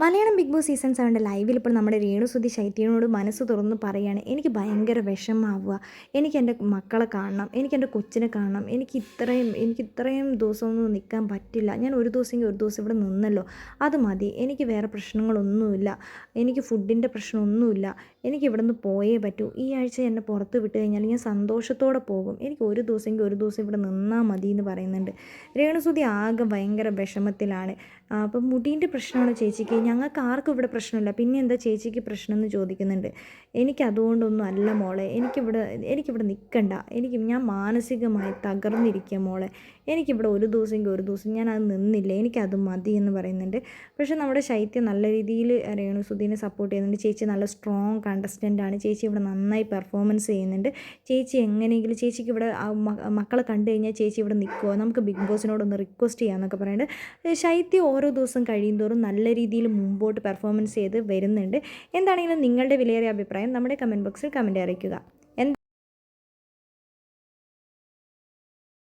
Malayalam big boss season സെവന്റെ ലൈവിൽ ഇപ്പോൾ നമ്മുടെ രേണുസുതി ശൈത്യനോട് മനസ്സ് തുറന്ന് പറയുകയാണ് എനിക്ക് ഭയങ്കര വിഷമാവുക എനിക്ക് എന്റെ മക്കളെ കാണണം. എനിക്ക് എന്റെ കൊച്ചിനെ കാണണം. എനിക്ക് ഇത്രയും എനിക്ക് ഇത്രയും ദിവസമൊന്നും നിൽക്കാൻ പറ്റില്ല. ഞാൻ ഒരു ദിവസമെങ്കിൽ ഒരു ദിവസം ഇവിടെ നിന്നല്ലോ. അത് മതി. എനിക്ക് വേറെ പ്രശ്നങ്ങളൊന്നുമില്ല. എനിക്ക് ഫുഡിന്റെ പ്രശ്നമൊന്നുമില്ല. എനിക്ക് ഇവിടെ നിന്ന് പോയേ പറ്റൂ. ഈ ആഴ്ച എന്നെ പുറത്ത് വിട്ട് കഴിഞ്ഞാൽ ഞാൻ സന്തോഷത്തോടെ പോകും. എനിക്ക് ഒരു ദിവസമെങ്കിൽ ഒരു ദിവസം ഇവിടെ നിന്നാൽ മതി എന്ന് പറയുന്നുണ്ട്. രേണുസുതി ആകെ ഭയങ്കര വിഷമത്തിലാണ്. അപ്പം മുടീന്റെ പ്രശ്നമാണ് ചേച്ചിക്ക്. ഞങ്ങൾക്ക് ആർക്കും ഇവിടെ പ്രശ്നമില്ല. പിന്നെ എന്താ ചേച്ചിക്ക് പ്രശ്നം എന്ന് ചോദിക്കുന്നുണ്ട്. എനിക്ക് അതുകൊണ്ടൊന്നും അല്ല മോളെ. എനിക്കിവിടെ എനിക്കിവിടെ നിൽക്കണ്ട എനിക്ക് ഞാൻ മാനസികമായി തകർന്നിരിക്കുക മോളെ. എനിക്കിവിടെ ഒരു ദിവസമെങ്കിൽ ഒരു ദിവസം ഞാൻ അത് നിന്നില്ല. എനിക്കത് മതി എന്ന് പറയുന്നുണ്ട്. പക്ഷേ നമ്മുടെ ശൈത്യം നല്ല രീതിയിൽ രേണുസുധീനെ സപ്പോർട്ട് ചെയ്യുന്നുണ്ട്. ചേച്ചി നല്ല സ്ട്രോങ് കണ്ടസ്റ്റന്റ് ആണ്. ചേച്ചി ഇവിടെ നന്നായി പെർഫോമൻസ് ചെയ്യുന്നുണ്ട്. ചേച്ചി എങ്ങനെയെങ്കിലും ചേച്ചിക്ക് ഇവിടെ മക്കളെ കണ്ടു കഴിഞ്ഞാൽ ചേച്ചി ഇവിടെ നിൽക്കുമോ നമുക്ക് ബിഗ് ബോസിനോടൊന്ന് റിക്വസ്റ്റ് ചെയ്യാമെന്നൊക്കെ പറയുന്നുണ്ട്. ശൈത്യം ഓരോ ദിവസം കഴിയുന്തോറും നല്ല രീതിയിൽ മുമ്പോട്ട് പെർഫോമൻസ് ചെയ്ത് വരുന്നുണ്ട്. എന്താണെങ്കിലും നിങ്ങളുടെ വിലയേറിയ അഭിപ്രായം നമ്മുടെ കമന്റ് ബോക്സിൽ കമന്റ് അറിയിക്കുക. എന്താണ്